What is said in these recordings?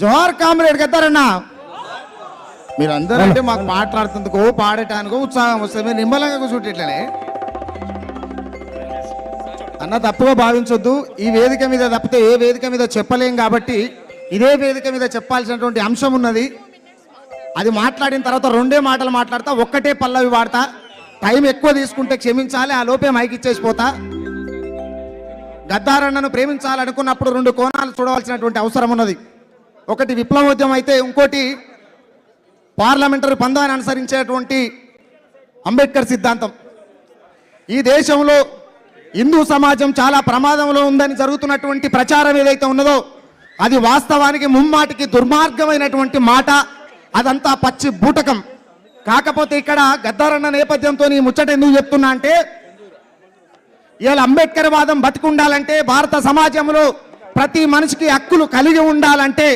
జోహార్ comrade గద్దారన్న మీరందరూ అంటే మాకు మాట్లాడుతుందుకో పాడటానికో ఉత్సాహం వస్తుంది. మీరు నిమ్మలంగా కూర్చుంటే ఇట్లనే అన్న తప్పుగా భావించొద్దు. ఈ వేదిక మీద తప్పితే ఏ వేదిక మీద చెప్పలేం కాబట్టి ఇదే వేదిక మీద చెప్పాల్సినటువంటి అంశం ఉన్నది. అది మాట్లాడిన తర్వాత రెండే మాటలు మాట్లాడతా ఒక్కటే పల్లవి వాడతా. టైం ఎక్కువ తీసుకుంటే క్షమించాలి ఆ లోపే మైక్ ఇచ్చేసిపోతా గద్దారన్నను ప్రేమించాలనుకున్నప్పుడు రెండు కోణాలు చూడవలసినటువంటి అవసరం ఉన్నది. ఒకటి విప్లవోద్యమం అయితే ఇంకోటి పార్లమెంటరీ పందాన్ని అనుసరించేటువంటి అంబేద్కర్ సిద్ధాంతం. ఈ దేశంలో హిందూ సమాజం చాలా ప్రమాదంలో ఉందని జరుగుతున్నటువంటి ప్రచారం ఏదైతే ఉన్నదో అది వాస్తవానికి ముమ్మాటికి దుర్మార్గమైనటువంటి మాట. అదంతా పచ్చి బూటకం. కాకపోతే ఇక్కడ గద్దారన్న నేపథ్యంతో ఈ ముచ్చట ఎందుకు చెప్తున్నా అంటే ఇవాళ అంబేద్కర్ వాదం బతికుండాలంటే భారత సమాజంలో ప్రతి మనిషికి హక్కులు కలిగి ఉండాలంటే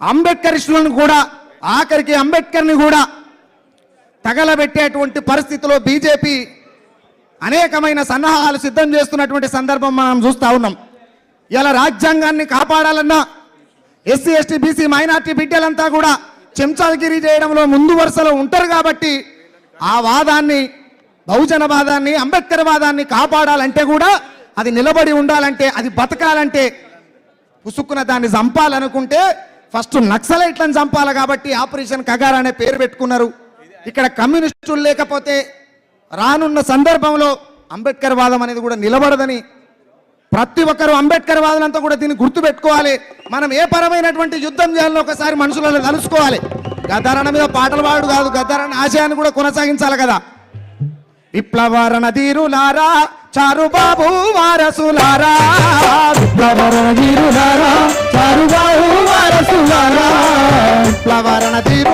అంబేద్కరిస్టులను కూడా ఆఖరికి అంబేద్కర్ని కూడా తగలబెట్టేటువంటి పరిస్థితిలో బీజేపీ అనేకమైన సన్నాహాలు సిద్ధం చేస్తున్నటువంటి సందర్భం మనం చూస్తూ ఉన్నాం. ఇలా రాజ్యాంగాన్ని కాపాడాలన్నా ఎస్సీ ఎస్టీ బీసీ మైనార్టీ బిడ్డలంతా కూడా చెంచాగిరి చేయడంలో ముందు వరుసలో ఉంటారు కాబట్టి ఆ వాదాన్ని బహుజన వాదాన్ని అంబేద్కర్ వాదాన్ని కాపాడాలంటే కూడా అది నిలబడి ఉండాలంటే అది బతకాలంటే పుసుక్కున దాన్ని చంపాలనుకుంటే ఫస్ట్ నక్సలైట్లను చంపాలి కాబట్టి ఆపరేషన్ కగార్ అనే పేరు పెట్టుకున్నారు. ఇక్కడ కమ్యూనిస్టులు లేకపోతే రానున్న సందర్భంలో అంబేద్కర్ వాదం అనేది కూడా నిలబడదని ప్రతి ఒక్కరు అంబేద్కర్ వాదులంతా కూడా దీన్ని గుర్తుపెట్టుకోవాలి. మనం ఏ పరమైనటువంటి యుద్ధం చేయాలని ఒకసారి మనుషులలో కలుసుకోవాలి. గద్దారణ మీద పాటలు పాడు కాదు గద్దారణ ఆశయాన్ని కూడా కొనసాగించాలి కదా. విప్లవరణ చారు బాబు వారసులారా. విప్లవరణ చారు బాబు వారసులారా. విప్లవరణ ధీరులారా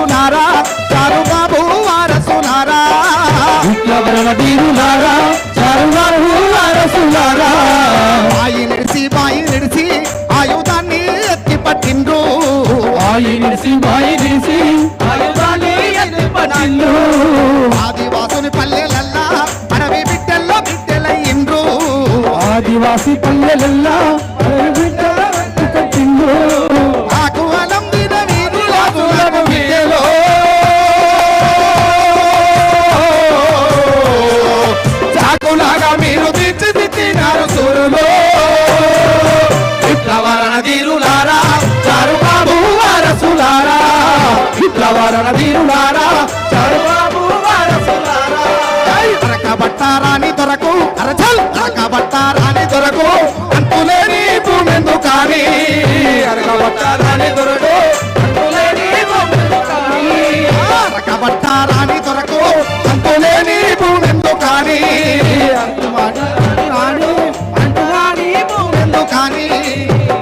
చేసి పల్లెలల్లా బిడ్డలో చాకులాగా మీరు తీర్చిదిద్దినారు సూరులో. విప్లవరణ ధీరులారా చారుబాబు వారసులారా. విప్లవరణ ధీరులారా చారుబాబు వారసులారా. అరకబట్టారాని దొరకు అంతులేని భూమెందు కానీ అరకబట్టారాని దొరకు అంతులేని భూమెందు కానీ అంటుమాటారాని అంటురాని భూమెందు కానీ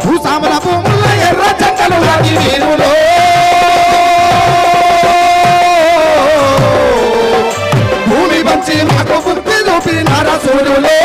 భూసాముల భూముల ఎర్ర చెక్కలు రవి వీరులో. భూమి పంచి మాకు బుద్ధి చూపిన రసూలులో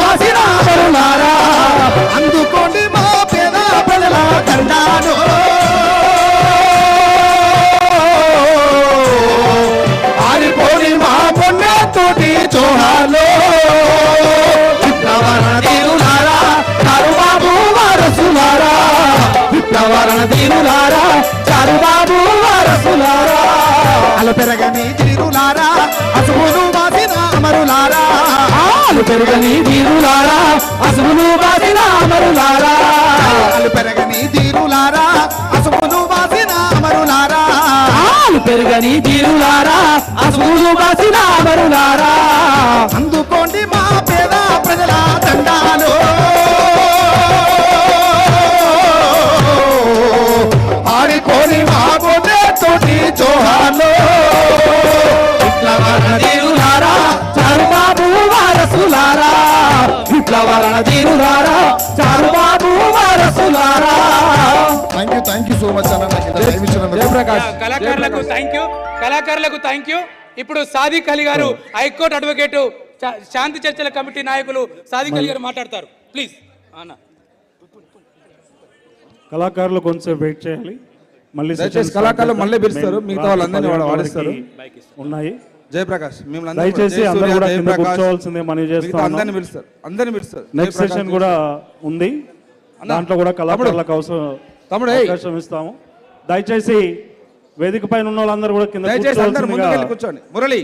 బాసిన మనులారా అందుకోండి మా పేద ప్రజల దండాను ఆరిపోని మా పొన్నతోటి చోహాలో విప్లవరణ తీరులారా చారుబాబు వారసులారా విప్లవరణ తీరులారా చారుబాబు పెరగని తీరులారా అసుమును వాసిన అమరులారా. అలు పెరగని తీరులారా అసుమును వాసిన అమరులారా. అలు పెరగని తీరులారా అసుమును వాసిన అమరులారా. ఆలు పెరుగని తీరులారా అసూలు బాసిన మరులారా అందుకోండి మా పేద ప్రజల దండాలు. ఆడికోని thank you thank you so much అన్న జయప్రకాష్ కళాకారులకు థ్యాంక్ యూ కళాకారులకు థ్యాంక్ యూ ఇప్పుడు సాదిక్ అలీ గారు హైకోర్టు అడ్వకేట్ శాంతి చర్చల కమిటీ నాయకులు సాదిక్ అలీ గారు మాట్లాడతారు. ప్లీజ్ అన్న. కళాకారులు కొంచెం వెయిట్ చేయాలి. మళ్ళీ దయచేసి కళాకారులు మళ్ళీ. పిలుస్తారు. మిగతా వాళ్ళందరినీ వాడిస్తారు. ఉన్నాయి. జయప్రకాష్ మిమ్మల్ని దయచేసి అందరూ కూడా కూర్చోవాల్సిందే అందరినీ పిలుస్తారు. అందరినీ పిలుస్తారు. నెక్స్ట్ జయప్రకాష్ సెషన్ కూడా ఉంది. దాంట్లో కూడా కళాకారులకు అవసరం తమ్ముడు. అవకాశం ఇస్తాము దయచేసి వేదిక పైన ఉన్న వాళ్ళందరూ కూడా కింద దయచేసి అందరు ముందుకెళ్ళి కూర్చోండి మురళి